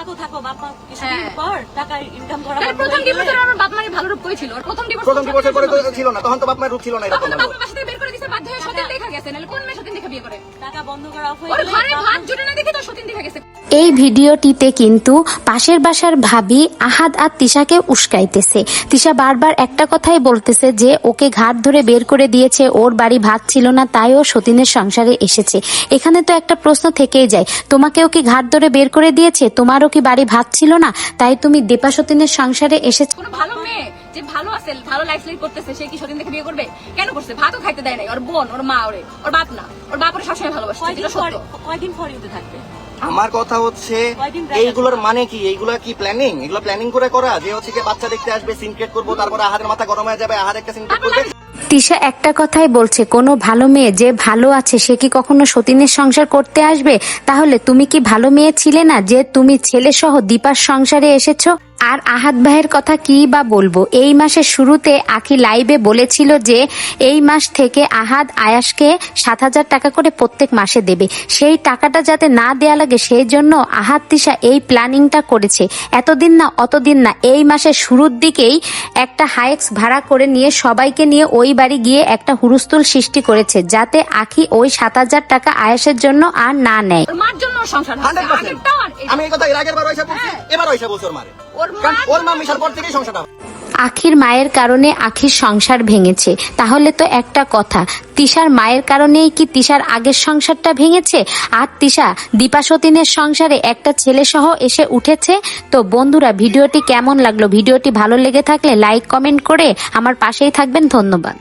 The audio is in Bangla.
থাকো থাকো বাপ মা কিছুদিন হ্যাঁ। পর টাকা ইনকাম করা প্রথম ডিভোর্সের আমার বাপ মায়ের ভালো রূপ আর প্রথম ডিভোর্স প্রথম ডিভোর্সের পরে তো ছিল না তখন তো বাপ মায়ের রূপ ছিল না এরকম তখন বাপ বের করে দিছে বাধ্য হয়ে সতীন দেখা গেছে নাহলে কোন মেয়ে সতীন দেখে বিয়ে করে? টাকা বন্ধ করা অফ হয়ে ঘরে ভাত জুটে না দেখে তো সতীন দেখা গেছে। এই ভিডিওটিতে কিন্তু পাশের বাসার ভাবি আহাদ আর তিশাকে উস্কাইতেছে। তিশা বারবার একটা কথাই বলতেছে যে ওকে ঘাট ধরে বের করে দিয়েছে ওর বাড়ি ভাত ছিল না তাই ও সতীনের সংসারে এসেছে। এখানে তো একটা প্রশ্ন থেকেই যায় তোমাকেও কি ঘাট ধরে বের করে দিয়েছে? তোমারও কি বাড়ি ভাত ছিল না? তাই তুমি দীপা সতীনের সংসারে এসেছ কোনো ভালো মেয়ে। যে ভালো আছে ভালো লাইফ লিড করতেছে সে কি সতীন দেখে বিয়ে করবে? কেন করছে? ভাতও খাইতে দেয় নাই। ওর বোন ওর মা ওরে ওর বাপ না। ওর বাপ ওরে সবসময় ভালোবাসে কয়দিন যেটা সত্য কয়দিন পর ইউতে থাকবে? আমার কথা হচ্ছে এইগুলোর মানে কি? এইগুলা কি প্ল্যানিং এগুলো প্ল্যানিং করে করা? যে হচ্ছে কি বাচ্চা দেখতে আসবে সিনক্রেট করব তারপরে আহাদের মাথা গরম হয়ে যাবে আহাদ একটা সিনক্রেট করবে। তিশা একটা কথাই বলছে কোনো ভালো মেয়ে যে ভালো আছে সে কি কখনো সতীনের সংসার করতে আসবে? তাহলে তুমি কি ভালো মেয়ে ছিলে না যে তুমি ছেলে সহ দীপার সংসারে এসেছ? আর আহাত ভাইয়ের কথা কি বা বলব? এই মাসের শুরুতে আখি লাইভে বলেছিল যে এই মাস থেকে আহাদ আয়াসকে সাত হাজার টাকা করে প্রত্যেক মাসে দেবে। সেই টাকাটা যাতে না দেয়া লাগে সেই জন্য আহাদ তিশা এই প্ল্যানিংটা করেছে। এতদিন না অতদিন না এই মাসের শুরুর দিকেই একটা হাইক্স ভাড়া করে নিয়ে সবাইকে নিয়ে ওই বাড়ি গিয়ে একটা হুরুস্তুল সৃষ্টি করেছে যাতে আখি ওই সাত হাজার টাকা আয়াসের জন্য আর না নেয়। আমি এই কথা এর আগের বার বলছি হ্যাঁ। এবার বলছি ওর মারে। কারণ ওর মা মিশার পর থেকেই সংসারটা আখির মায়ের কারণে আখির সংসার ভেঙেছে। তাহলে তো একটা কথা তিশার মায়ের কারণেই কি তিশার আগের সংসারটা ভেঙেছে? আর তিশা দীপা সতীনের সংসারে একটা ছেলে সহ এসে উঠেছে? তো বন্ধুরা ভিডিওটি কেমন লাগল? ভিডিওটি ভালো লেগে থাকলে লাইক কমেন্ট করে আমার পাশেই থাকবেন। ধন্যবাদ।